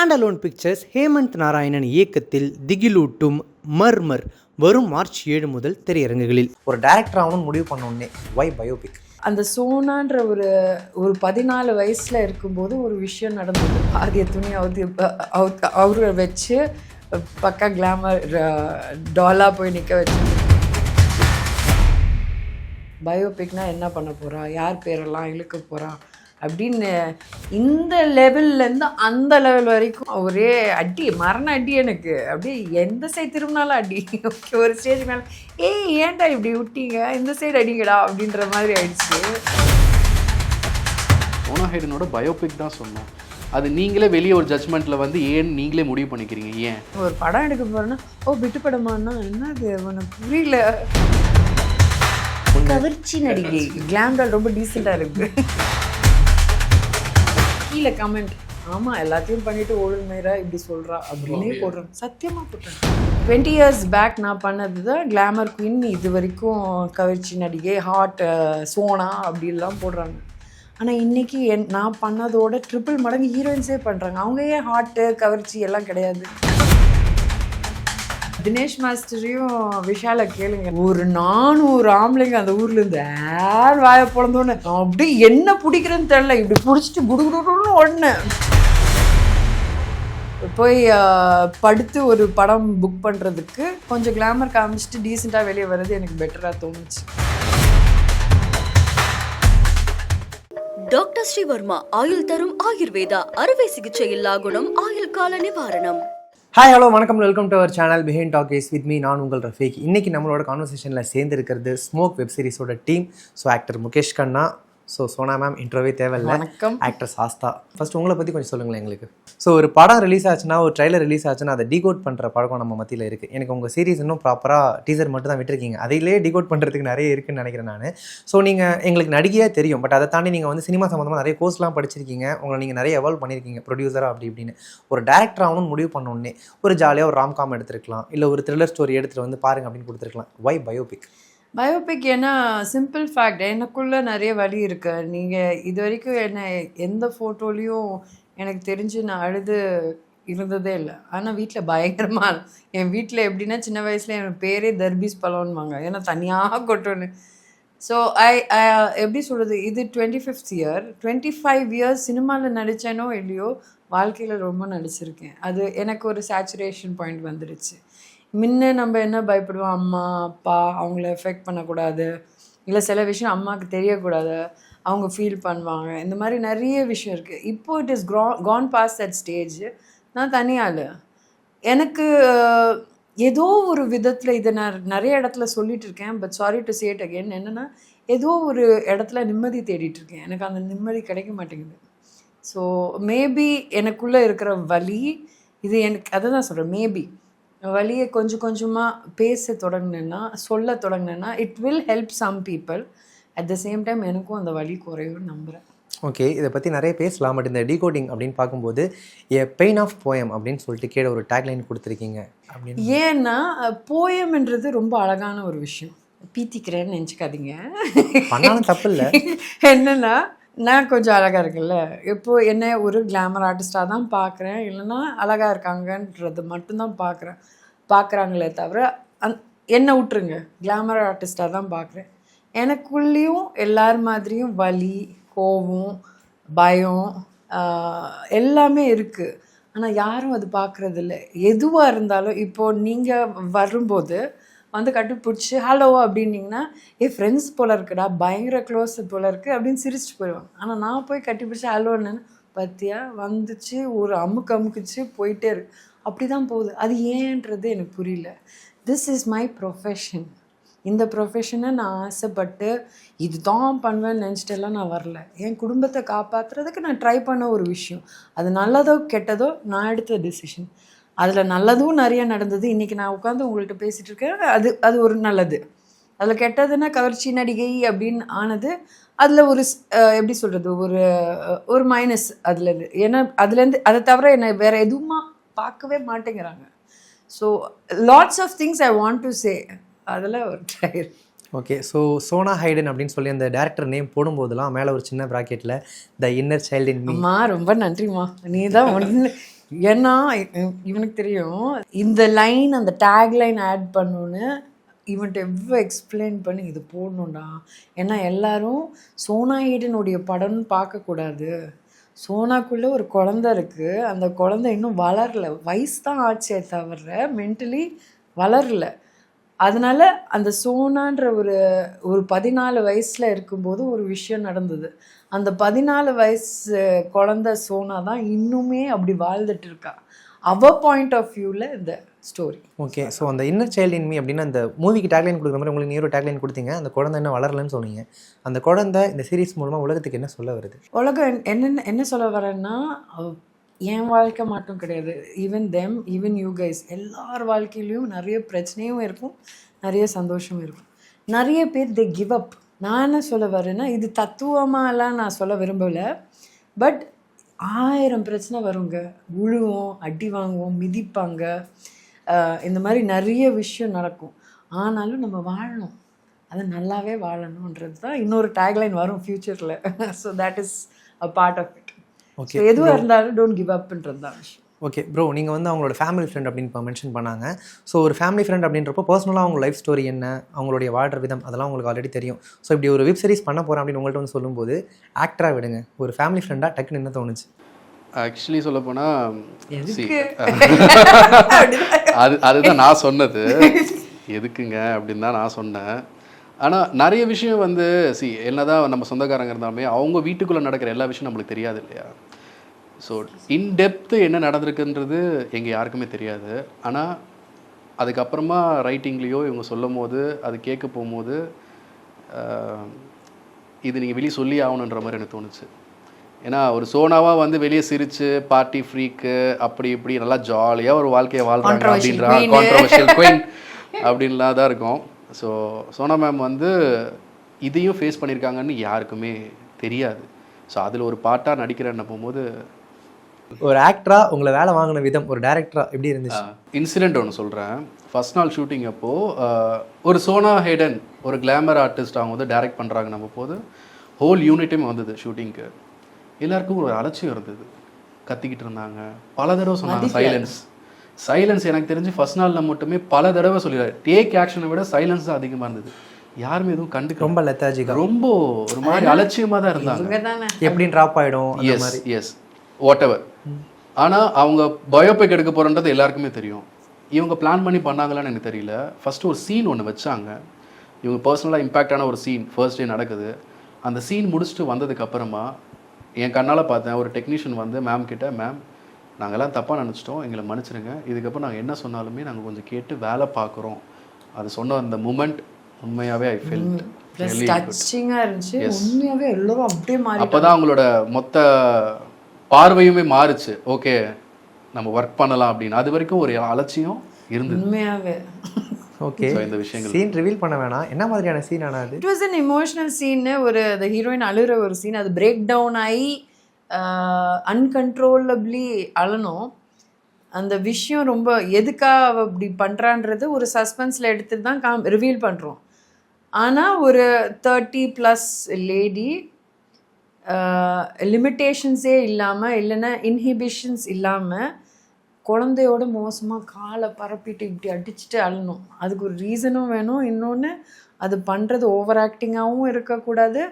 Standalone pictures Hemant Narayanan இயக்கத்தில் திகிலூட்டும் மர்மர் வரும் March ஏழு முதல் திரையரங்குகளில். ஒரு டேரக்டர் ஆகணும்னு முடிவு பண்ண உடனே ஒய் பயோபிக் அந்த சோனான்ற ஒரு ஒரு பதினாலு வயசுல இருக்கும்போது ஒரு விஷயம் நடந்தது. பாதிய துணி அவுத்து அவுத்து அவரை வச்சு பக்கா கிளாமர் டாலா போய் நிற்க வச்சு. பயோபிக்னா என்ன பண்ண போறா? யார் பேரெல்லாம் இழுக்க போறா? அப்படின்னு இந்த லெவல்லேருந்து அந்த லெவல் வரைக்கும் ஒரே அடி மரண அடி எனக்கு. அப்படியே எந்த சைடு திரும்பினாலும் அடி. ஓகே ஒரு ஸ்டேஜ் மேலே ஏய் ஏன்டா இப்படி விட்டீங்க? இந்த சைடு அடிங்கடா அப்படின்ற மாதிரி ஆயிடுச்சு. சோனா ஹைடனோட பயோபிக் தான் சொன்னோம். அது நீங்களே வெளியே ஒரு ஜட்மெண்ட்டில் வந்து ஏன் நீங்களே முடிவு பண்ணிக்கிறீங்க? ஏன்? ஒரு படம் எடுக்க போறேன்னா ஓ விட்டு படமானா என்னது? உனக்கு புரியல. கவர்ச்சி நடிகை. கிளாம்டால் ரொம்ப டீசெண்டாக இருக்கு. கீழே கமெண்ட் ஆமா எல்லாத்தையும் பண்ணிட்டு ஒழுமையா இப்படி சொல்றா அப்படின்னே போடுறேன் சத்தியமா போட்டேன். டுவெண்ட்டி இயர்ஸ் பேக் நான் பண்ணது தான் கிளாமர் குயின் இது வரைக்கும் கவர்ச்சி நடிகை ஹாட் சோனா அப்படிலாம் போடுறாங்க. ஆனால் இன்னைக்கு என் நான் பண்ணதோட ட்ரிபிள் மடங்கு ஹீரோயின்ஸே பண்ணுறாங்க அவங்க ஏன் ஹாட்டு கவர்ச்சி எல்லாம் கிடையாது? தினேஷ் மாஸ்டரையும் விஷால கேளுங்க. ஒரு நானூறு ஆம்பளைங்க அந்த ஊர்ல இருந்து ஏர் வாய பிறந்தோன்னு அப்படியே என்ன பிடிக்கிறேன்னு தெரியல. இப்படி பிடிச்சிட்டு குடுகுடுன்னு ஒன்று போய் படுத்து ஒரு படம் புக் பண்ணுறதுக்கு கொஞ்சம் கிளாமர் காமிச்சிட்டு டீசெண்டாக வெளியே வர்றது எனக்கு பெட்டராக தோணுச்சு. டாக்டர் ஸ்ரீவர்மா ஆயுள் தரும் ஆயுர்வேதா அறுவை சிகிச்சை இல்லா குணம் ஆயுள் கால நிவாரணம். ஹாய் ஹலோ வணக்கம். Welcome to our channel behind talks with me நான் உங்கள் ரஃபீக். இன்னைக்கு நம்மளோட கான்வர்சேஷனில் சேர்ந்து இருக்கிறது smoke web சீரிஸோட team so actor Mukesh Kanna so Sona ma'am இன்ட்ரோவே தேவையில்லை. வணக்கம். ஆக்டர் சாஸ்தா ஃபர்ஸ்ட் உங்களை பற்றி கொஞ்சம் சொல்லுங்களேன் எங்களுக்கு. ஸோ ஒரு படம் ரிலீஸ் ஆச்சுன்னா ஒரு ட்ரைலர் ரிலீஸ் ஆச்சுன்னா அதை டிகோட் பண்ணுற பழக்கம் நம்ம மத்தியில் இருக்குது எனக்கு உங்கள் சீரிஸ் இன்னும் ப்ராப்பராக டீசர் மட்டும் தான் விட்டுருக்கீங்க. அதிலே டிகோட் பண்ணுறதுக்கு நிறைய இருக்குன்னு நினைக்கிறேன் நான். ஸோ நீங்கள் எங்களுக்கு நடிகையாக தெரியும். பட் அதை தாண்டி நீங்கள் வந்து சினிமா சம்மந்தமாக நிறைய கோர்ஸ்லாம் படிச்சிருக்கீங்க. உங்களை நீங்கள் நிறைய எவால்வ் பண்ணியிருக்கீங்க ப்ரொடியூசராக அப்படி இப்படின்னு. ஒரு டேரக்டர் ஆகணும்னு முடிவு பண்ண உடனே ஒரு ஜாலியாக ஒரு ராம்காம் எடுத்துருக்கலாம். இல்லை ஒரு த்ரில்லர் ஸ்டோரி எடுத்துகிட்டு வந்து பாருங்க அப்படின்னு கொடுத்துருக்கலாம். ஒய் பயோபிக் பயோபிக் ஏன்னா சிம்பிள் ஃபேக்ட் எனக்குள்ளே நிறைய வழி இருக்கு. நீங்கள் இது வரைக்கும் என்னை எந்த ஃபோட்டோலையும் எனக்கு தெரிஞ்சு நான் அழுது இருந்ததே இல்லை. ஆனால் வீட்டில் பயங்கரமாக என் வீட்டில் எப்படின்னா சின்ன வயசில் என் பேரே தர்பீஸ் பழம்வாங்க ஏன்னா தனியாக கொட்டோன்னு ஸோ ஐ எப்படி சொல்கிறது இது twenty fifth year twenty five years சினிமாவில் நடித்தேனோ இல்லையோ வாழ்க்கையில் ரொம்ப நடிச்சிருக்கேன். அது எனக்கு ஒரு சேச்சுரேஷன் பாயிண்ட் வந்துடுச்சு முன்ன நம்ம என்ன பயப்படுவோம்? அம்மா அப்பா அவங்கள எஃபெக்ட் பண்ணக்கூடாது. இல்லை சில விஷயம் அம்மாவுக்கு தெரியக்கூடாது. அவங்க ஃபீல் பண்ணுவாங்க. இந்த மாதிரி நிறைய விஷயம் இருக்குது இப்போ இட் இஸ் க்ரா கான் பாஸ் தட் ஸ்டேஜ் நான் தனியாள். எனக்கு ஏதோ ஒரு விதத்தில் இதை நான் நிறைய இடத்துல சொல்லிகிட்டு இருக்கேன். But sorry to said again என்னென்னா ஏதோ ஒரு இடத்துல நிம்மதி தேடிட்டு இருக்கேன். எனக்கு அந்த நிம்மதி கிடைக்க மாட்டேங்குது. ஸோ மேபி எனக்குள்ளே இருக்கிற வலி இது எனக்கு அதை தான் சொல்கிறேன் மேபி வலியை கொஞ்சம் கொஞ்சமாக பேச தொடங்கினேன்னா சொல்ல தொடங்கினேன்னா it will help some people at the same time எனக்கும் அந்த வலி குறையும்னு நம்புகிறேன் ஓகே இதை பற்றி நிறைய பேசலாம் பட் இந்த டீகோடிங் அப்படின்னு பார்க்கும்போது ஏ பெயின் ஆஃப் போயம் அப்படின்னு சொல்லிட்டு கீழே ஒரு டேக்லைன் கொடுத்துருக்கீங்க அப்படின்னு. ஏன்னா போயம்ன்றது ரொம்ப அழகான ஒரு விஷயம். பீத்திக்கிறேன்னு நினச்சிக்காதீங்க. பண்ணாலும் தப்பு இல்லை என்னன்னா நான் கொஞ்சம் அழகாக இருக்குல்ல? இப்போது என்ன ஒரு கிளாமர் ஆர்டிஸ்டாக தான் பார்க்குறேன் இல்லைன்னா அழகாக இருக்காங்கன்றது மட்டும்தான் பார்க்குறேன் பார்க்குறாங்களே தவிர அந் என்னை விட்டுருங்க. கிளாமர் ஆர்டிஸ்டாக தான் பார்க்குறேன் எனக்குள்ளேயும் எல்லார் மாதிரியும் வலி கோபம் பயம் எல்லாமே இருக்குது ஆனால் யாரும் அது பார்க்குறதில்ல எதுவாக இருந்தாலும் இப்போது நீங்கள் வரும்போது வந்து கட்டிப்பிடிச்சி ஹலோ அப்படின்னீங்கன்னா என் ஃப்ரெண்ட்ஸ் போல இருக்குடா பயங்கர க்ளோஸ் போல இருக்குது அப்படின்னு சிரிச்சிட்டு போயிடுவாங்க. ஆனால் நான் போய் கட்டிப்பிடிச்சி ஹலோன்னு பத்தியா? வந்துச்சு ஒரு அமுக்கு அமுக்குச்சு போயிட்டே இருக்கு. அப்படி தான் போகுது. அது ஏன்றது எனக்கு புரியல. திஸ் இஸ் மை ப்ரொஃபஷன் இந்த ப்ரொஃபஷனை நான் ஆசைப்பட்டு இதுதான் பண்ணுவேன்னு நினச்சிட்டெல்லாம் நான் வரல. என் குடும்பத்தை காப்பாற்றுறதுக்கு நான் ட்ரை பண்ண ஒரு விஷயம். அது நல்லதோ கெட்டதோ நான் எடுத்த டெசிஷன் அதில் நல்லதும் நிறைய நடந்தது. இன்றைக்கி நான் உட்காந்து உங்கள்கிட்ட பேசிகிட்டு இருக்கேன். அது அது ஒரு நல்லது. அதில் கெட்டதுன்னா கவர்ச்சி நடிகை அப்படின்னு ஆனது அதில் ஒரு எப்படி சொல்கிறது ஒரு ஒரு மைனஸ் அதுலேருந்து ஏன்னா அதுலேருந்து அதை தவிர என்னை வேறு எதுவுமா பார்க்கவே மாட்டேங்கிறாங்க. So lots of things I want to say அதில் ஒரு trailer okay so Sona hidden அப்படின்னு சொல்லி அந்த டேரக்டர் நேம் போடும்போதெல்லாம் மேலே ஒரு சின்ன ப்ராக்கெட்டில் த இன்னர் சைல்டு இன் அம்மா ரொம்ப நன்றிம்மா. நீ தான் ஒன்று ஏன்னா இவனுக்கு தெரியும் இந்த லைன் அந்த டேக் லைன் ஆட் பண்ணணுன்னு இவன்ட்டு எவ்வளோ எக்ஸ்பிளைன் பண்ணி இது போடணும்டா. ஏன்னா எல்லாரும் சோனா ஈடனுடைய படம்னு பார்க்கக்கூடாது சோனாக்குள்ளே ஒரு குழந்த இருக்குது அந்த குழந்தை இன்னும் வளரல. வயசு தான் ஆச்சே தவிர மென்டலி வளரல. அதனால அந்த சோனான்ற ஒரு ஒரு பதினாலு வயசில் இருக்கும்போது ஒரு விஷயம் நடந்தது. அந்த பதினாலு வயசு குழந்த சோனா தான் இன்னுமே அப்படி வாழ்ந்துட்டு இருக்கா அவ பாயிண்ட் ஆஃப் வியூவில் இந்த ஸ்டோரி ஓகே ஸோ அந்த இன்னர் சைல்டு இன் மீ அப்படின்னு அந்த மூவிக்கு டேக்லைன் கொடுக்குற மாதிரி உங்களுக்கு நீ ஒரு டேக்லைன் கொடுத்தீங்க அந்த குழந்தை என்ன வளரலன்னு சொன்னீங்க. அந்த குழந்தை இந்த சீரிஸ் மூலமாக உலகத்துக்கு என்ன சொல்ல வருது? உலகம் என்ன என்ன சொல்ல வரேன்னா என் வாழ்க்கை மட்டும் கிடையாது even them even you guys எல்லார் வாழ்க்கையிலையும் நிறைய பிரச்சனையும் இருக்கும் நிறைய சந்தோஷமும் இருக்கும். நிறைய பேர் தே கிவ் அப் நான் என்ன சொல்ல வரேன்னா இது தத்துவமாலாம் நான் சொல்ல விரும்பலை. பட் ஆயிரம் பிரச்சனை வருங்க. விழுவோம் அடி வாங்குவோம் மிதிப்பாங்க. இந்த மாதிரி நிறைய விஷயம் நடக்கும். ஆனாலும் நம்ம வாழணும். அது நல்லாவே வாழணுன்றது தான் இன்னொரு டேக்லைன் வரும் ஃப்யூச்சரில் so that is a part of it எதுவாக இருந்தாலும் டோன்ட் கிவ் அப்ன்றது தான் விஷயம். ஓகே ப்ரோ நீங்கள் வந்து அவங்களோட ஃபேமிலி ஃப்ரெண்ட் அப்படின்னு மென்ஷன் பண்ணாங்க. ஸோ ஒரு ஃபேமிலி ஃப்ரெண்ட் அப்படின்றப்போ பர்சனலாக அவங்க லைஃப் ஸ்டோரி என்ன அவங்களுடைய வாழ்ற விதம் அதெல்லாம் உங்களுக்கு ஆல்ரெடி தெரியும். ஸோ இப்படி ஒரு வெப் சீரிஸ் பண்ண போகிறேன் அப்படின்னு உங்கள்கிட்ட வந்து சொல்லும்போது ஆக்டராக விடுங்க. ஒரு ஃபேமிலி ஃப்ரெண்டாக டக்குன்னு என்ன தோணுச்சு? ஆக்சுவலி சொல்ல போனால்? அது அதுதான் நான் சொன்னது. எதுக்குங்க அப்படின்னு தான் நான் சொன்னேன். ஆனால் நிறைய விஷயம் வந்து சி என்னதான் நம்ம சொந்தக்காரங்க இருந்தாலுமே அவங்க வீட்டுக்குள்ளே நடக்கிற எல்லா விஷயம் நம்மளுக்கு தெரியாது இல்லையா? ஸோ இன்டெப்த்து என்ன நடந்திருக்குன்றது எங்கள் யாருக்குமே தெரியாது. ஆனால் அதுக்கப்புறமா ரைட்டிங்லேயோ இவங்க சொல்லும் போது அது கேட்க போகும்போது இது நீங்கள் வெளியே சொல்லி ஆகணுன்ற மாதிரி எனக்கு தோணுச்சு. ஏன்னா ஒரு சோனாவாக வந்து வெளியே சிரிச்சு பார்ட்டி ஃப்ரீக்கு அப்படி இப்படி நல்லா ஜாலியாக ஒரு வாழ்க்கையை வாழ்றாங்க அப்படின்ற. கான்ட்ரவர்ஷியல் குயின் அப்படின்லாம் தான் இருக்கும். ஸோ சோனா மேம் வந்து இதையும் ஃபேஸ் பண்ணியிருக்காங்கன்னு யாருக்குமே தெரியாது. ஸோ அதில் ஒரு பாட்டாக நடிக்கிறேன்னு போகும்போது ஒரு ஆக்டராக உங்களை வேலை வாங்கின விதம் ஒரு டேரக்டராக எப்படி இருந்துச்சு? இன்சிடெண்ட் ஒன்று சொல்கிறேன் ஃபர்ஸ்ட் நாள் ஷூட்டிங் அப்போது ஒரு சோனா ஹேடன் ஒரு கிளாமர் ஆர்டிஸ்ட் அவங்க வந்து டைரக்ட் பண்ணுறாங்க நம்ம போது. ஹோல் யூனிட்டும் வந்தது ஷூட்டிங்க்கு எல்லாருக்கும் ஒரு அலட்சியம் இருந்தது. கத்திக்கிட்டு இருந்தாங்க. பல தடவை சொன்னாங்க சைலன்ஸ் சைலன்ஸ் எனக்கு தெரிஞ்சு ஃபர்ஸ்ட் நாளில் மட்டுமே பல தடவை சொல்லிடுறாரு. டேக் ஆக்ஷனை விட சைலன்ஸ் தான் அதிகமாக இருந்தது. யாருமே எதுவும் கண்டுக்க ரொம்ப லெத்தாஜிக்கா ரொம்ப ஒரு மாதிரி அலட்சியமாக தான் இருந்தாங்க. எப்படின்னு ட்ராப் ஆகிடும் அந்த எஸ் மாதிரி. எஸ் வாட் எவர் ஆனால் அவங்க பயோபிக் எடுக்க போகிறன்றது எல்லாருக்குமே தெரியும். இவங்க பிளான் பண்ணி பண்ணாங்களான்னு எனக்கு தெரியல. ஃபர்ஸ்ட் ஒரு சீன் ஒன்று வச்சாங்க. இவங்க பர்சனலாக இம்பேக்டான ஒரு சீன் ஃபர்ஸ்ட் டே நடக்குது. அந்த சீன் முடிச்சுட்டு வந்ததுக்கு அப்புறமா என் கண்ணால் பார்த்தேன் ஒரு டெக்னீஷியன் வந்து மேம் கிட்ட மேம் நாங்கெல்லாம் தப்பாக நினச்சிட்டோம். எங்களை மன்னிச்சிடுங்க இதுக்கப்புறம் நாங்கள் என்ன சொன்னாலுமே நாங்கள் கொஞ்சம் கேட்டு வேலை பார்க்குறோம். அது சொன்ன அந்த மூமெண்ட் உண்மையாகவே ஐ ஃபெல் டச்சிங்காக இருந்துச்சு. உண்மையாகவே எல்லாரும் அப்படியே மாறி அப்பதான் அவங்களோட மொத்த பார்வையுமே மாறுச்சு. ஓகே நம்ம ஒர்க் பண்ணலாம் அப்படின்னு. அது வரைக்கும் ஒரு அலட்சியம் இருந்தது. உண்மையாகவே ஓகே. இந்த விஷயங்கள். சீன் ரிவீல் பண்ண வேணாம். என்ன மாதிரியான சீன் ஆனால் அது? இட் வாஸ் அன் இமோஷனல் சீன்னு ஒரு அந்த ஹீரோயின் அழுகிற ஒரு சீன் அது பிரேக் டவுன் ஆகி அன்கன்ட்ரோலபிளி அழணும். அந்த விஷயம் ரொம்ப எதுக்காக அவ அப்படி பண்ணுறான்றது ஒரு சஸ்பென்ஸில் எடுத்துட்டு தான் காம் ரிவீல் பண்ணுறோம் ஆனால் ஒரு தேர்ட்டி ப்ளஸ் லேடி லிமிட்டேஷன்ஸே இல்லாமல் இல்லைன்னா இன்ஹிபிஷன்ஸ் இல்லாமல் குழந்தையோட மோசமாக காலை பரப்பிட்டு இப்படி அடிச்சுட்டு அழணும் அதுக்கு ஒரு ரீசனும் வேணும். இன்னொன்று அது பண்ணுறது ஓவர் ஆக்டிங்காகவும் இருக்கக்கூடாது.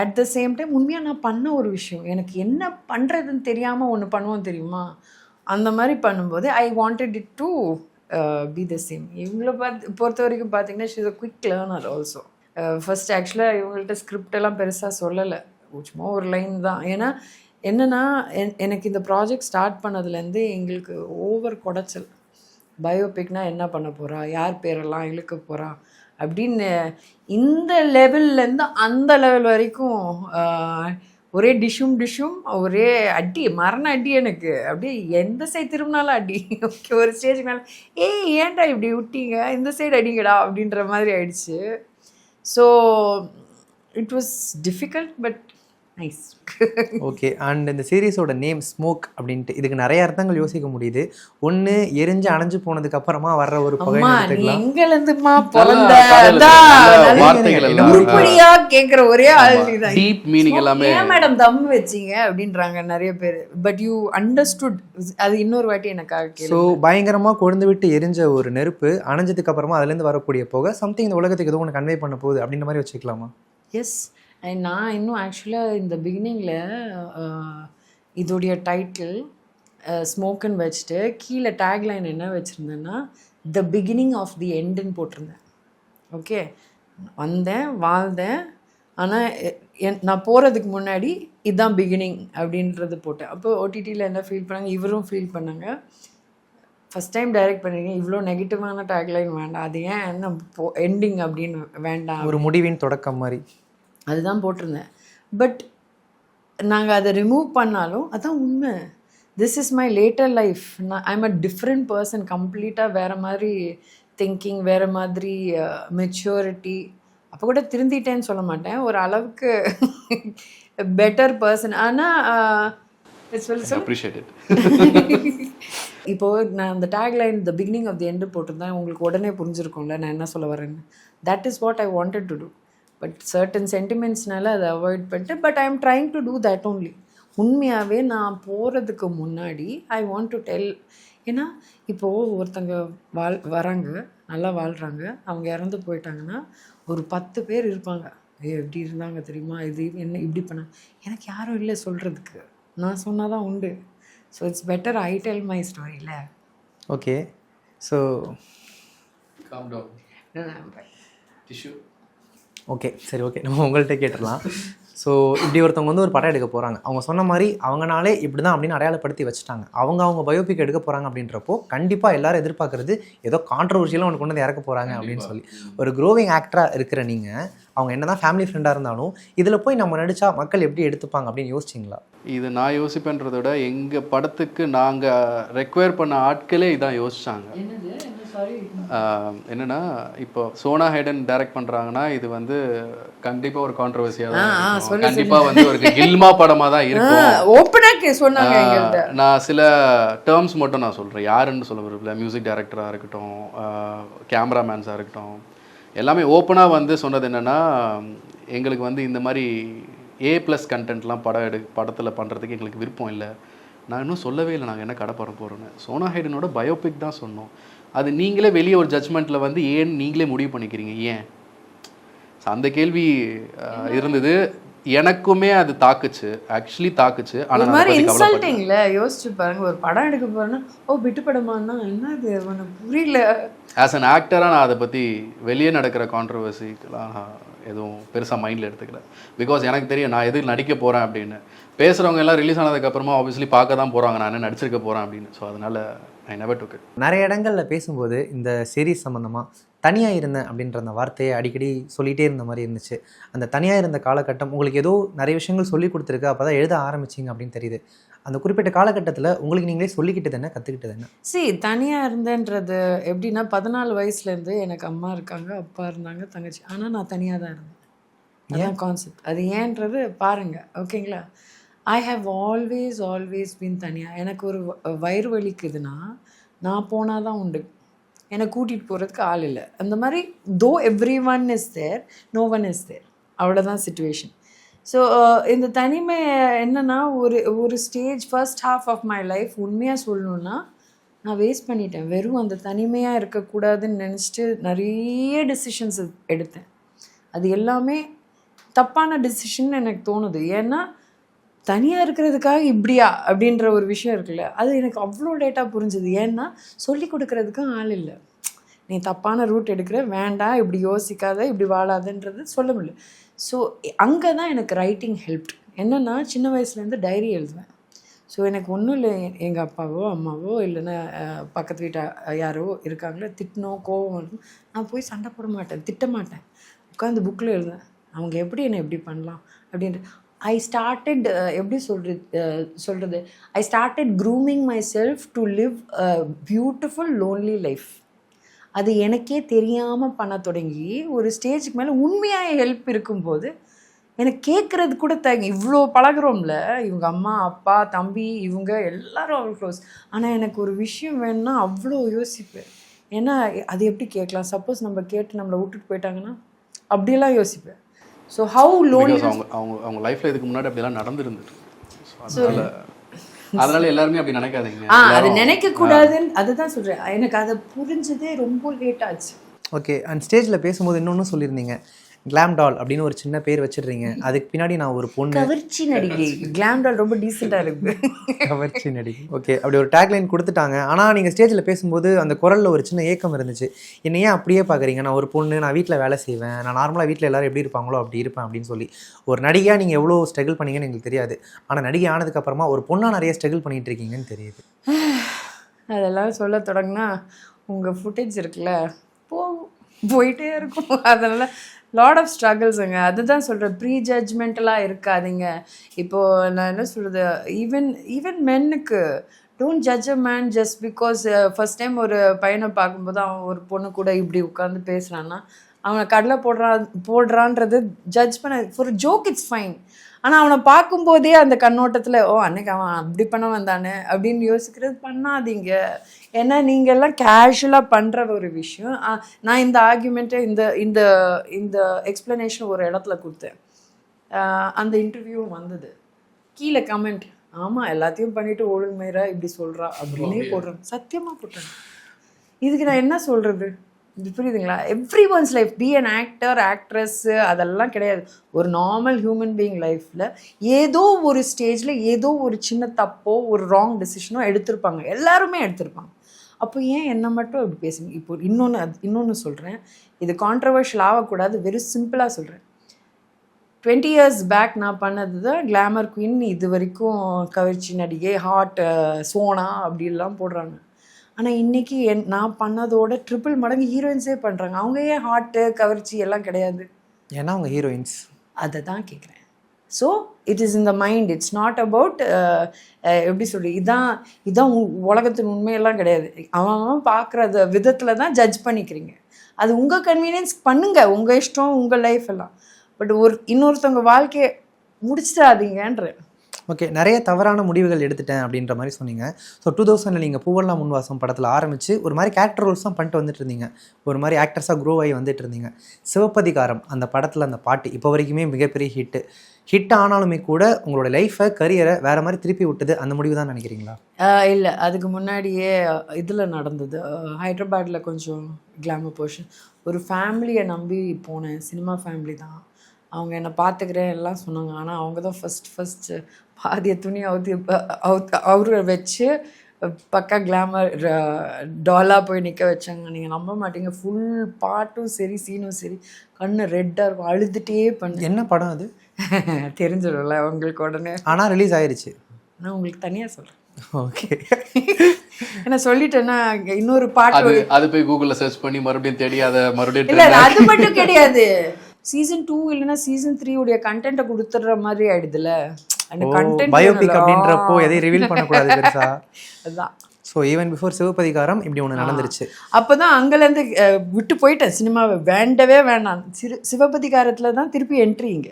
அட் த சேம் டைம் உண்மையாக நான் பண்ண ஒரு விஷயம். எனக்கு என்ன பண்ணுறதுன்னு தெரியாமல் ஒன்று பண்ணுவோம் தெரியுமா? அந்த மாதிரி பண்ணும்போது I wanted it to be the same இவங்கள பார்த்து பொறுத்த வரைக்கும் பார்த்தீங்கன்னா she's a quick learner also first ஆக்சுவலாக இவங்கள்ட்ட ஸ்கிரிப்டெல்லாம் பெருசாக சொல்லலை. சும்மா ஒரு லைன் தான். ஏன்னா என்னன்னா என்- எனக்கு இந்த ப்ராஜெக்ட் ஸ்டார்ட் பண்ணதுலேருந்து எங்களுக்கு ஓவர் குடைச்சல். பயோபிக்னால் என்ன பண்ண போகிறா யார் பேரெல்லாம் இழுக்க போகிறா அப்படின்னு இந்த லெவல்லேருந்து அந்த லெவல் வரைக்கும் ஒரே டிஷ்ஷும் டிஷ்ஷும் ஒரே அடி மரண அடி எனக்கு. அப்படியே எந்த சைடு திரும்பினாலும் அடி. ஓகே ஒரு ஸ்டேஜ் மேலே ஏய் ஏன்டா இப்படி விட்டீங்க? இந்த சைடு அடிங்கடா அப்படின்ற மாதிரி ஆயிடுச்சு. So it was difficult but nice okay and இந்த சீரிஸோட நேம் ஸ்மோக் அப்படின்ட்டு இதுக்கு நிறைய அர்த்தங்கள் யோசிக்க முடியுது. ஒன்று எரிஞ்சு அணைஞ்சு போனதுக்கு அப்புறமா வர்ற ஒரு உருப்படியா கேக்குற ஒரே மீனிங் எல்லாமே ஏன் மேடம் தம் வச்சீங்க அப்படின்றாங்க நிறைய பேர். பட் யூ அண்டர்ஸ்டுட் அது இன்னொரு வாட்டி எனக்காக ஸோ பயங்கரமாக கொழுந்து விட்டு எரிஞ்ச ஒரு நெருப்பு அணைஞ்சதுக்கு அப்புறமா அதுலேருந்து வரக்கூடிய புகை சம்திங் இந்த உலகத்துக்கு ஏதோ ஒன்று கன்வே பண்ண போகுது அப்படின்ற மாதிரி வச்சுக்கலாமா? எஸ் நான் இன்னும் ஆக்சுவலாக இந்த பிகினிங்கில் இதோடைய டைட்டில் ஸ்மோக்குன்னு வச்சுட்டு கீழே டேக்லைன் என்ன வச்சுருந்தேன்னா த பிகினிங் ஆஃப் தி எண்டுன்னு போட்டிருந்தேன். ஓகே வந்தேன் வாழ்ந்தேன். ஆனால் என் நான் போகிறதுக்கு முன்னாடி இதுதான் பிகினிங் அப்படின்றது போட்டேன். அப்போ ஓடிடியில் என்ன ஃபீல் பண்ணாங்க? இவரும் ஃபீல் பண்ணாங்க. ஃபஸ்ட் டைம் டைரக்ட் பண்ணிருக்கேன். இவ்வளோ நெகட்டிவான டேக்லைன் வேண்டாம். அது ஏன் என்ன போ எண்டிங் அப்படின்னு வேண்டாம். ஒரு முடிவின் தொடக்கம் மாதிரி. அதுதான் போட்டிருந்தேன். பட் நாங்கள் அதை ரிமூவ் பண்ணாலும் அதான் உண்மை. This is my later life நான் ஐம் அ டிஃப்ரெண்ட் பர்சன் கம்ப்ளீட்டாக வேறு மாதிரி திங்கிங் வேறு மாதிரி மெச்சூரிட்டி அப்போ கூட திருந்திட்டேன்னு சொல்ல மாட்டேன். ஒரு அளவுக்கு பெட்டர் பர்சன் ஆனால் சொல்லு சொல்லு அப்ரிஷியேட் இட் இப்போ நான் அந்த tagline the beginning of the end போட்டிருந்தேன். உங்களுக்கு உடனே புரிஞ்சிருக்கும்ல நான் என்ன சொல்ல வரேன்னு. That is what I wanted to do but certain சென்டிமெண்ட்ஸ்னால அதை அவாய்ட் பண்ணிட்டு but I am trying to do that only உண்மையாகவே நான் போகிறதுக்கு முன்னாடி ஐ வாண்ட் டு டெல் ஏன்னா இப்போது ஒருத்தங்க வாழ் வராங்க நல்லா வாழ்கிறாங்க அவங்க இறந்து போயிட்டாங்கன்னா ஒரு பத்து பேர் இருப்பாங்க. ஐயோ எப்படி இருந்தாங்க தெரியுமா? இது என்ன இப்படி பண்ண எனக்கு யாரும் இல்லை சொல்கிறதுக்கு நான் சொன்னால் தான் உண்டு so it's better I tell my ஸ்டோரியில் okay so calm down tissue okay சரி ஓகே. நம்ம உங்கள்கிட்ட கேட்டுடலாம். ஸோ இப்படி ஒருத்தவங்க வந்து ஒரு படம் எடுக்க போகிறாங்க அவங்க சொன்ன மாதிரி அவங்கனாலே இப்படி தான் அப்படின்னு அடையாளப்படுத்தி வச்சுட்டாங்க. அவங்க அவங்க பயோபிக் எடுக்க போகிறாங்க அப்படின்றப்போ கண்டிப்பாக எல்லாரும் எதிர்பார்க்கறது ஏதோ கான்ட்ரவர்ஷியலாக ஒன்று கொண்டு வந்து இறக்க போகிறாங்க அப்படின்னு சொல்லி. ஒரு க்ரோவிங் ஆக்டராக இருக்கிற நீங்கள் அவங்க என்ன தான் ஃபேமிலி ஃப்ரெண்டாக இருந்தாலும் இதில் போய் நம்ம நடித்தா மக்கள் எப்படி எடுத்துப்பாங்க அப்படின்னு யோசிச்சிங்களா? இது நான் யோசிப்பேன்றதை விட எங்கள் படத்துக்கு நாங்கள் ரெக்வயர் பண்ண ஆட்களே இதான் யோசிச்சாங்க. என்னன்னா இப்போ சோனா ஹைடன் டைரக்ட் பண்றாங்கன்னா இது வந்து கண்டிப்பா ஒரு கான்ட்ரவர்சியாக தான் இருக்கும். கண்டிப்பா வந்து ஒரு கில்மா படமா தான் இருக்கும். நான் சில டேர்ம்ஸ் மட்டும் நான் சொல்கிறேன் யாருன்னு சொல்ல விரும்பல. மியூசிக் டைரக்டராக இருக்கட்டும் கேமராமேன்ஸாக இருக்கட்டும். எல்லாமே ஓப்பனாக வந்து சொன்னது என்னென்னா எங்களுக்கு வந்து இந்த மாதிரி ஏ ப்ளஸ் கண்டென்ட்லாம் படம் எடு படத்தில் பண்ணுறதுக்கு எங்களுக்கு விருப்பம் இல்லை. நான் இன்னும் சொல்லவே இல்லை. நாங்கள் என்ன கடை பண்ண போகிறோன்னு சோனா ஹைடனோட பயோபிக் தான் சொன்னோம். அது நீங்களே வெளியே ஒரு ஜட்ஜ்மெண்ட்டில் வந்து ஏன் நீங்களே முடிவு பண்ணிக்கிறீங்க? ஏன்? அந்த கேள்வி இருந்தது. எனக்குமே அது தாக்குச்சு. ஆக்சுவலி தாக்குச்சு. ஆனால் மாதிரி இன்சல்ட்டிங்ல யோசிச்சு பாருங்க. ஒரு படம் எடுக்க போறேன்னா ஓ விட்டு படமான்னா என்ன இது? புரியல. ஆஸ் அன் ஆக்டராக நான் அதை பற்றி வெளியே நடக்கிற கான்ட்ரவர்சிக்கெலாம் நான் எதுவும் பெருசாக மைண்டில் எடுத்துக்கல. பிகாஸ் எனக்கு தெரியும் நான் எது நடிக்க போகிறேன் அப்படின்னு. பேசுகிறவங்க எல்லாம் ரிலீஸ் ஆனதுக்கப்புறமா ஆப்வியஸ்லி பார்க்க தான் போகிறாங்க நான் என்ன நடிச்சிருக்க போகிறேன் அப்படின்னு. ஸோ அதனால் ஐ நெவர் டுக் இட் நிறைய இடங்களில் பேசும்போது இந்த சீரீஸ் சம்மந்தமாக தனியாக இருந்தேன் அப்படின்ற அந்த வார்த்தையை அடிக்கடி சொல்லிகிட்டே இருந்த மாதிரி இருந்துச்சு. அந்த தனியாக இருந்த காலகட்டம் உங்களுக்கு ஏதோ நிறைய விஷயங்கள் சொல்லி கொடுத்துருக்கு அப்போ தான் எழுத ஆரம்பிச்சிங்க அப்படின்னு தெரியுது. அந்த குறிப்பிட்ட காலகட்டத்தில் உங்களுக்கு நீங்களே சொல்லிக்கிட்டது என்ன? கற்றுக்கிட்டது என்ன? சரி தனியாக இருந்தேன்றது எப்படின்னா பதினாலு வயசுலேருந்து எனக்கு அம்மா இருக்காங்க அப்பா இருந்தாங்க தங்கச்சி. ஆனால் நான் தனியாக தான் இருந்தேன். அதான் கான்செப்ட் அது ஏன்றது பாருங்க ஓகேங்களா? I have always always been தனியாக எனக்கு ஒரு வ- வயிறு வலிக்குதுன்னா நான் போனால் தான் உண்டு. என்னை கூட்டிகிட்டு போகிறதுக்கு ஆள் இல்லை. அந்த மாதிரி though everyone is there no one is there அவ்வளோதான் சுச்சுவேஷன் ஸோ இந்த தனிமை என்னென்னா ஒரு ஒரு stage first half of my life உண்மையாக சொல்லணுன்னா நான் வேஸ்ட் பண்ணிட்டேன். வெறும் அந்த தனிமையாக இருக்கக்கூடாதுன்னு நினச்சிட்டு நிறைய டெசிஷன்ஸ் எடுத்தேன். அது எல்லாமே தப்பான டெசிஷன் எனக்கு தோணுது. ஏன்னா தனியாக இருக்கிறதுக்காக இப்படியா அப்படின்ற ஒரு விஷயம் இருக்குல்ல அது எனக்கு அவ்வளோ லேட்டாக புரிஞ்சுது. ஏன்னா சொல்லி கொடுக்கறதுக்கும் ஆள் இல்லை. நீ தப்பான ரூட் எடுக்கிற வேண்டாம் இப்படி யோசிக்காத இப்படி வாழாதன்றது சொல்ல முடியல. ஸோ அங்கே தான் எனக்கு ரைட்டிங் ஹெல்ப் என்னென்னா சின்ன வயசுலேருந்து டைரி எழுதுவேன். ஸோ எனக்கு ஒன்றும் இல்லை எங்கள் அப்பாவோ அம்மாவோ இல்லைன்னா பக்கத்து வீட்டா யாரோ இருக்காங்களோ திட்டினோ கோவம் நான் போய் சண்டை போட மாட்டேன் திட்ட மாட்டேன். உட்காந்து புக்கில் எழுதுவேன். அவங்க எப்படி என்னை எப்படி பண்ணலாம் அப்படின்ட்டு. ஐ ஸ்டார்டட் uh, எப்படி சொல்கிறது சொல்கிறது I started grooming myself to live beautiful lonely life அது எனக்கே தெரியாமல் பண்ண தொடங்கி ஒரு ஸ்டேஜுக்கு மேலே உண்மையாக ஹெல்ப் இருக்கும்போது எனக்கு கேட்குறது கூட தயங்க இவ்வளோ பழகுறோம்ல இவங்க அம்மா அப்பா தம்பி இவங்க எல்லாரும் அவ்வளோ க்ளோஸ் ஆனால் எனக்கு ஒரு விஷயம் வேணும்னா அவ்வளோ யோசிப்பேன். ஏன்னா அது எப்படி கேட்கலாம்? சப்போஸ் நம்ம கேட்டு நம்மளை விட்டுட்டு போயிட்டாங்கன்னா அப்படியெல்லாம் யோசிப்பேன். ஸோ ஹவு Because அவங்க அவங்க அவங்க லைஃப்ல இதுக்கு முன்னாடி அப்படியெல்லாம் நடந்துருந்துட்டு. அதனால அதனால எல்லாருமே அப்படி நினைக்காதீங்க. ஆ அது நினைக்க கூடாதுன்னு அதுதான் சொல்றேன். எனக்கு அதை புரிஞ்சதே ரொம்ப லேட் ஆச்சு. ஓகே அண்ட் ஸ்டேஜில் பேசும்போது இன்னொன்று சொல்லியிருந்தீங்க. கிளாம் டால் அப்படின்னு ஒரு சின்ன பேர் வச்சிடுறீங்க. அதுக்கு பின்னாடி நான் ஒரு பொண்ணு. கவர்ச்சி நடிகை. கிளாம்டால் ரொம்ப டீசெண்டாக இருக்கு. கவர்ச்சி நடிகை. ஓகே அப்படி ஒரு டேக்லைன் கொடுத்துட்டாங்க. ஆனால் நீங்கள் ஸ்டேஜில் பேசும்போது அந்த குரலில் ஒரு சின்ன ஏக்கம் இருந்துச்சு. என்னை ஏன் அப்படியே பார்க்குறீங்க நான் ஒரு பொண்ணு நான் வீட்டில் வேலை செய்வேன். நான் நார்மலாக வீட்டில் எல்லாரும் எப்படி இருப்பாங்களோ அப்படி இருப்பேன் அப்படின்னு சொல்லி. ஒரு நடிகையாக நீங்கள் எவ்வளோ ஸ்ட்ரகிள் பண்ணீங்கன்னு எங்களுக்கு தெரியாது. ஆனால் நடிகை ஆனதுக்கப்புறமா ஒரு பொண்ணாக நிறைய ஸ்ட்ரகிள் பண்ணிட்டு இருக்கீங்கன்னு தெரியுது. அதெல்லாம் சொல்ல தொடங்கினா உங்கள் ஃபுட்டேஜ் இருக்குல்ல போ போயிட்டே இருக்கும். அதனால லாட் ஆஃப் ஸ்ட்ரகிள்ஸுங்க அதுதான் சொல்கிறேன் ப்ரீ ஜட்ஜ்மெண்டலாக இருக்காதீங்க. இப்போது நான் என்ன சொல்கிறது even even மென்னுக்கு don't judge a man just because first time ஒரு பையனை பார்க்கும்போது அவன் ஒரு பொண்ணு கூட இப்படி உட்காந்து பேசுகிறான்னா அவனை கடலை போடுறான் போடுறான்றது ஜட்ஜ் பண்ண ஃபார் ஜோக் இட்ஸ் ஃபைன் ஆனால் அவனை பார்க்கும்போதே அந்த கண்ணோட்டத்தில் ஓ அன்னைக்கு அவன் அப்படி பண்ண வந்தானே? அப்படின்னு யோசிக்கிறது பண்ணாதீங்க. ஏன்னா நீங்கள் எல்லாம் கேஷுவலாக பண்ணுற ஒரு விஷயம். நான் இந்த ஆர்குமெண்ட்டை இந்த இந்த இந்த எக்ஸ்ப்ளனேஷன் ஒரு இடத்துல கொடுத்தேன். அந்த இன்டர்வியூவும் வந்தது. கீழே கமெண்ட் ஆமாம் எல்லாத்தையும் பண்ணிட்டு ஒழுங்குமைரா இப்படி சொல்கிறா அப்படின்னே போடுறேன். சத்தியமாக போட்டேன். இதுக்கு நான் என்ன சொல்கிறது புரியுதுங்களா? Everyone's life be an actor actress அதெல்லாம் கிடையாது. ஒரு நார்மல் ஹியூமன் பீயிங் லைஃப்பில் ஏதோ ஒரு ஸ்டேஜில் ஏதோ ஒரு சின்ன தப்போ ஒரு ராங் டெசிஷனோ எடுத்திருப்பாங்க. எல்லாருமே எடுத்திருப்பாங்க. அப்போ ஏன் என்ன மட்டும் இப்படி பேசுங்க இப்போ இன்னொன்று இன்னொன்று சொல்கிறேன் இது கான்ட்ரவர்ஷியல் ஆகக்கூடாது வெறும் சிம்பிளாக சொல்கிறேன் டுவெண்ட்டி இயர்ஸ் பேக் நான் பண்ணது தான் கிளாமர் குயின் இது வரைக்கும் கவர்ச்சி நடிகை ஹாட் சோனா அப்படிலாம் போடுறாங்க. ஆனால் இன்றைக்கி என் நான் பண்ணதோட ட்ரிபிள் மடங்கு ஹீரோயின்ஸே பண்ணுறாங்க அவங்க ஏன் ஹாட்டு கவர்ச்சி எல்லாம் கிடையாது? ஏன்னா அவங்க ஹீரோயின்ஸ் அதை தான் கேட்குறேன் so it is in the mind it's not about எப்படி சொல்லி இதான் இதான் உலகத்தின் உண்மையெல்லாம் கிடையாது. அவன் அவன் பார்க்குற விதத்தில் தான் ஜட்ஜ் பண்ணிக்கிறீங்க. அது உங்கள் கன்வீனியன்ஸ் பண்ணுங்க. உங்கள் இஷ்டம் உங்கள் லைஃப் எல்லாம். பட் ஒரு இன்னொருத்தவங்க வாழ்க்கையை முடிச்சிடாதீங்கன்ற ஓகே நிறைய தவறான முடிவுகள் எடுத்துட்டேன் அப்படின்ற மாதிரி சொன்னீங்க. ஸோ டூ தௌசண்டில் நீங்கள் பூவெல்லாம் முன்வாசம் படத்தில் ஆரம்பித்து ஒரு மாதிரி கேரக்டர் ரோல்ஸ் தான் பண்ணிட்டு வந்துட்டு இருந்தீங்க. ஒரு மாதிரி ஆக்டர்ஸாக க்ரோ ஆகி வந்துட்டு இருந்தீங்க. சிவப்பதிகாரம் அந்த படத்தில் அந்த பாட்டு இப்போ வரைக்குமே மிகப்பெரிய ஹிட்டு ஹிட் ஆனாலுமே கூட உங்களோட லைஃப்பை கரியரை வேறு மாதிரி திருப்பி விட்டது அந்த முடிவு தான் நினைக்கிறீங்களா? இல்லை. அதுக்கு முன்னாடியே இதில் நடந்தது. ஹைதராபாத்தில் கொஞ்சம் கிளாமர் போர்ஷன் ஒரு ஃபேமிலியை நம்பி போனேன். சினிமா ஃபேமிலி தான். அவங்க என்னை பார்த்துக்கிறேன் எல்லாம் சொன்னாங்க. ஆனால் அவங்க தான் ஃபஸ்ட் ஃபஸ்ட்டு பாதிய துணி அவுத்து அவரை வச்சு பக்கா கிளாமர் டாலாக போய் நிற்க வச்சாங்க. நீங்கள் நம்ப மாட்டீங்க. ஃபுல் பாட்டும் சரி சீனும் சரி. கண்ணு ரெட்டாக இருக்கும். அழுதுகிட்டே பண்ணேன் என்ன படம் அது? தெரிஞ்சிடும்ல உங்களுக்கு உடனே. ஆனால் ரிலீஸ் ஆயிருச்சு. நான் உங்களுக்கு தனியாக சொல்கிறேன் ஓகே. ஏன்னா சொல்லிட்டேன்னா இன்னொரு பாட்டு அது போய் கூகுள்ல சர்ச் பண்ணி மறுபடியும் தேடி அதை மறுபடியும் அது மட்டும் கிடையாது. சீசன் டூ இல்லைன்னா சீசன் த்ரீ உடைய கண்டென்ட்டை கொடுத்துடுற மாதிரி ஆயிடுதுல பயோபிக் அப்படின்றப்போ எதையும் ரிவீல் பண்ணக்கூடாது பெருசா? அதுதான். ஸோ ஈவன் பிஃபோர் சிவப்பதிகாரம் இப்படி ஒன்று நடந்துருச்சு. அப்பதான் அங்கேருந்து விட்டு போயிட்டேன். சினிமாவை வேண்டவே வேண்டாம் சிறு சிவபதிகாரத்துல தான் திருப்பி என்ட்ரி இங்க.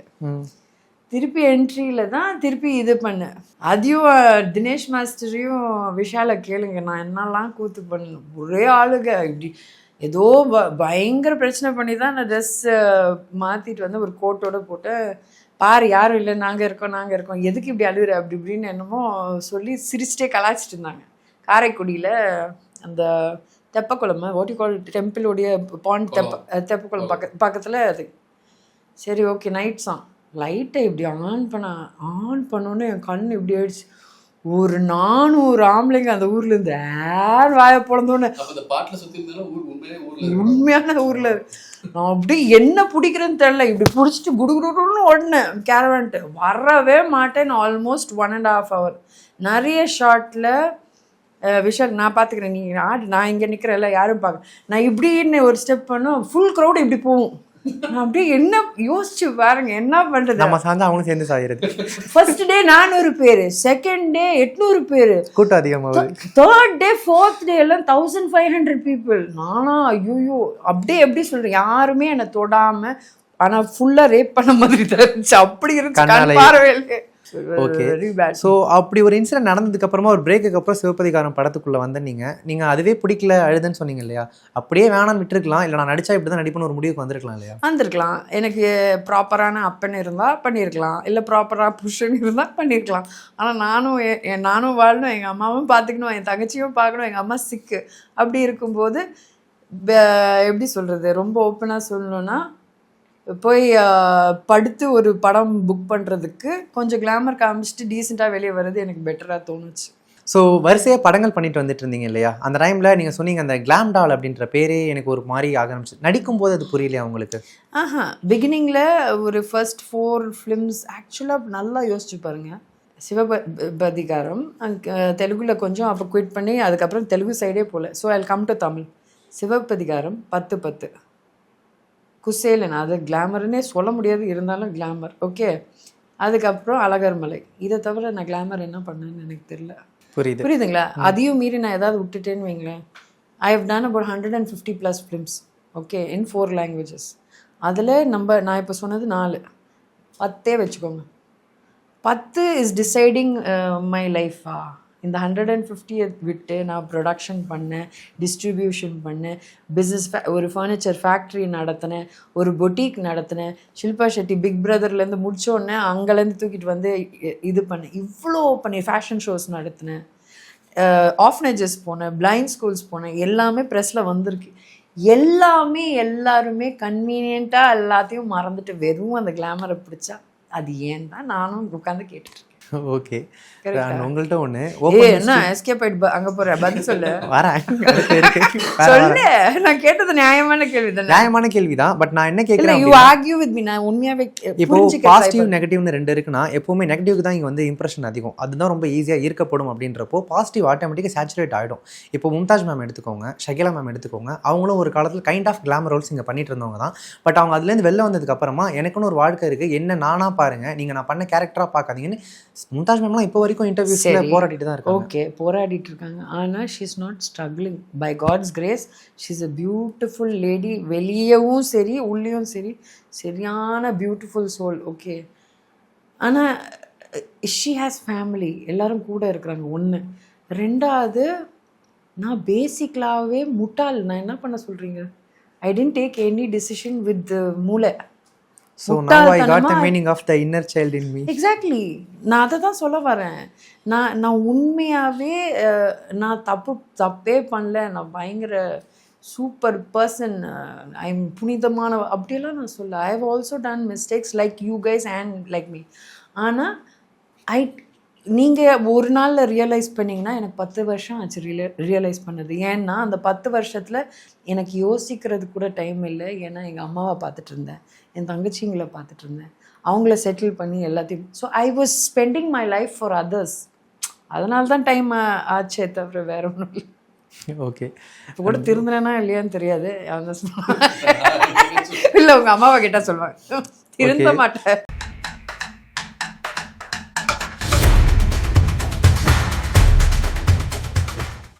திருப்பி என்ட்ரியில தான் திருப்பி இது பண்ணேன் அதையும் தினேஷ் மாஸ்டரையும் விஷாலை கேளுங்க. நான் என்னெல்லாம் கூத்து பண்ணேன் ஒரே ஆளுங்க இப்படி ஏதோ பயங்கர பிரச்சனை பண்ணி தான் நான் ட்ரெஸ் மாற்றிட்டு வந்து ஒரு கோட்டோட போட்டு பாரு யாரும் இல்லை நாங்கள் இருக்கோம் நாங்கள் இருக்கோம். எதுக்கு இப்படி அழுகுற? அப்படி இப்படின்னு என்னமோ சொல்லி சிரிச்சிட்டே கலாய்ச்சிட்டு இருந்தாங்க. காரைக்குடியில் அந்த தெப்பக்குளம் ஓட்டிக்கோள் டெம்பிளுடைய பாண்ட் தெப்ப தெப்பக்குளம் பக்க பக்கத்தில் அது. சரி ஓகே நைட் சாங் லைட்டை இப்படி ஆன் பண்ண ஆன் பண்ணோன்னே என் கண் இப்படி ஆயிடுச்சு. ஒரு நானூறு ஆம்பளைங்க அந்த ஊர்ல இருந்து ஏர் வாய பிறந்தோன்னு? உண்மையான ஊர்ல நான் அப்படியே என்ன பிடிக்கிறேன்னு தெரியல. இப்படி பிடிச்சிட்டு குடுகுடுன்னு ஓடினேன். கேரவான்ட்டு வரவே மாட்டேன் almost one and half hour நிறைய ஷார்ட்ல விஷால் நான் பார்த்துக்கிறேன் நீ ஆடு நான் இங்கே நிற்கிறேன்ல யாரும் பார்க்க நான் இப்படின்னு ஒரு ஸ்டெப் பண்ணோம் ஃபுல் க்ரௌட் இப்படி போகும். நான் அப்படியே என்ன யோசிச்சு பாருங்க என்ன பண்றது? நம்ம சார்ந்து அவங்களும் சேர்ந்து சாகிறது. ஃபர்ஸ்ட் டே நானூறு பேர் செகண்ட் டே எட்நூறு பேர். கூட்டம் அதிகமாகுது தேர்ட் டே ஃபோர்த் டே எல்லாம் தௌசண்ட் ஃபைவ் ஹண்ட்ரட் பீப்புள் நானா ஐயோ அப்படியே எப்படி சொல்கிறேன் யாருமே என்னை தொடாமல் ஆனா ஃபுல்லா ரேப் பண்ண மாதிரி தான் இருந்துச்சு. அப்படி கண்ணாலே. பார்வையிலே. ஓகே ஸோ அப்படி ஒரு இன்சிடென்ட் நடந்ததுக்கு அப்புறமா ஒரு பிரேக்குக்கு அப்புறம் சிவபதிகாரம் படத்துக்குள்ள வந்த நீங்க. நீங்க அதுவே பிடிக்கல அழுதுன்னு சொன்னீங்க இல்லையா? அப்படியே வேணாம்னு விட்டுருக்கலாம். இல்லை நான் நடிச்சா இப்படி தான் நடிப்புன்னு ஒரு முடிவுக்கு வந்திருக்கலாம் இல்லையா? வந்திருக்கலாம். எனக்கு ப்ராப்பரான அப்பன் இருந்தால் பண்ணியிருக்கலாம் இல்லை ப்ராப்பராக புருஷன் இருந்தால் பண்ணியிருக்கலாம் ஆனால் நானும் நானும் வாழணும் எங்கள் அம்மாவும் பார்த்துக்கணும் என் தங்கச்சியும் பார்க்கணும் எங்கள் அம்மா சிக்கு அப்படி இருக்கும்போது எப்படி சொல்கிறது ரொம்ப ஓப்பனாக சொல்லணும்னா போய் படுத்து ஒரு படம் புக் பண்ணுறதுக்கு கொஞ்சம் கிளாமர் காமிச்சிட்டு டீசெண்டாக வெளியே வர்றது எனக்கு பெட்டராக தோணுச்சு. ஸோ வரிசையாக படங்கள் பண்ணிட்டு வந்துட்டு இருந்தீங்க இல்லையா? அந்த டைமில் நீங்கள் சொன்னீங்க அந்த கிளாம் டால் அப்படின்ற பேரே எனக்கு ஒரு மாதிரி ஆரம்பிச்சு. நடிக்கும் போது அது புரியலையா உங்களுக்கு? ஆஹா பிகினிங்கில் ஒரு ஃபர்ஸ்ட் ஃபோர் ஃபிலிம்ஸ் ஆக்சுவலாக நல்லா யோசிச்சு பாருங்க. சிவபதிகாரம் தெலுங்குல கொஞ்சம் அப்போ குவிட் பண்ணி அதுக்கப்புறம் தெலுங்கு சைடே போகல so I come to Tamil. Sivapathigaram பத்து பத்து. குசேலன் அது கிளாமர்னே சொல்ல முடியாது இருந்தாலும் கிளாமர் ஓகே அதுக்கப்புறம் அழகர் மலை. இதை தவிர நான் கிளாமர் என்ன பண்ணேன்னு எனக்கு தெரியல. புரியுது. புரியுதுங்களா? அதையும் மீறி நான் ஏதாவது விட்டுட்டேன்னு வைங்களேன். I have done about hundred and fifty plus films okay in four languages அதில் நம்ம நான் இப்போ சொன்னது நாலு. பத்தே வச்சுக்கோங்க. பத்து இஸ் டிசைடிங் மை லைஃபா இந்த ஹண்ட்ரட் அண்ட் ஃபிஃப்டியை விட்டு நான் ப்ரொடக்ஷன் பண்ணேன் டிஸ்ட்ரிபியூஷன் பண்ணேன் பிஸ்னஸ் ஒரு ஃபர்னிச்சர் ஃபேக்ட்ரி நடத்தினேன் ஒரு பொட்டிக் நடத்தினேன். ஷில்பா ஷெட்டி பிக் பிரதர்லேருந்து முடித்தோடனே அங்கேருந்து தூக்கிட்டு வந்து இது பண்ணேன். இவ்வளோ பண்ணி ஃபேஷன் ஷோஸ் நடத்தினேன். ஆஃப்னேஜஸ் போனேன் பிளைண்ட் ஸ்கூல்ஸ் போனேன் எல்லாமே ப்ரெஸ்ஸில் வந்திருக்கு. எல்லாமே எல்லாருமே கன்வீனியண்ட்டாக எல்லாத்தையும் மறந்துட்டு வெறும் அந்த கிளாமரை பிடிச்சா அது ஏன் தான் நானும் உட்காந்து கேட்டுட்டு ஓகே? உங்கள்கிட்ட ஒன்று ஏ என்ன எஸ்கேப் ஆயிட்டு அங்க போற? பதில் சொல்லு. வரேன். இருக்கு சொல்லு. நான் கேட்டது நியாயமான கேள்வி தானே? நியாயமான கேள்விதான். பட் நான் என்ன இல்ல கேட்குறேன் யூ ஆர்கியூ வித் மீ நான் உண்மையாவே இப்போ பாசிட்டிவ். நெகட்டிவ்னு ரெண்டு இருக்குன்னா எப்பவுமே நெகட்டிவ்க்கு தான் இங்கே வந்து இம்ப்ரெஷன் அதிகம். அதுதான் ரொம்ப ஈஸியாக ஈர்க்கப்படும் அப்படின்றப்போ பாசிட்டிவ் ஆட்டோமேட்டிக்காக சேச்சுரேட் ஆகிடும் இப்போ மும்தாஜ் மேம் எடுத்துக்கோங்க ஷகிலா மேம் எடுத்துக்கோங்க. அவங்களும் ஒரு காலத்தில் கைண்ட் ஆஃப் கிளாமர் ரோல்ஸ் இங்கே பண்ணிட்டு இருந்தவங்க தான். பட் அவங்க அதுலேருந்து வெளில வந்ததுக்கு அப்புறமா எனக்குன்னு ஒரு வாழ்க்கை இருக்குது என்ன நானா பாருங்க நீங்கள் நான் பண்ண கேரக்டராக பார்க்காதீங்கன்னு மும்தாஜ் மேம்லாம் இப்போ வரைக்கும் இன்டர்வியூஸில். போராடிட்டு தான் இருக்காங்க. ஓகே போராடிட்டு இருக்காங்க. ஆனா she is not struggling by God's grace she is a beautiful lady வெளியவும் சரி உள்ளேயும் சரி. சரியான பியூட்டிஃபுல் சோல் ஓகே ஆனா ஷீ ஹேஸ் ஃபேமிலி எல்லாரும் கூட இருக்கிறாங்க. ஒன்று ரெண்டாவது நான் பேசிக்கலாகவே முட்டாள். நான் என்ன பண்ண சொல்றீங்க? I didn't take any decision with மூளை. So now I got the meaning of the inner child in me exactly நான் அதை தான் சொல்ல வரேன். நான் நான் உண்மையாகவே நான் தப்பு தப்பே பண்ணல. நான் பயங்கர சூப்பர் பர்சன் ஐம் புனிதமான அப்படியெல்லாம் நான் சொல்ல I have also done mistakes like you guys and like me ஆனால் ஐ நீங்கள் ஒரு நாளில் ரியலைஸ் பண்ணீங்கன்னா எனக்கு பத்து வருஷம் ஆச்சு ரியல ரியலைஸ் பண்ணது. ஏன்னா அந்த பத்து வருஷத்தில் எனக்கு யோசிக்கிறது கூட டைம் இல்லை. ஏன்னா எங்கள் அம்மாவை பார்த்துட்டு இருந்தேன். என் தங்கச்சிங்களை பார்த்துட்டு இருந்தேன். அவங்கள செட்டில் பண்ணி எல்லாத்தையும். So I was spending my life for others அதனால தான் டைம் ஆச்சே தவிர வேற ஒன்றும் இல்லை. ஓகே இப்போ கூட திருந்தினா இல்லையான்னு தெரியாது. இல்லை உங்கள் அம்மாவை கேட்டால் சொல்லுவாங்க. திருந்த மாட்டேன்.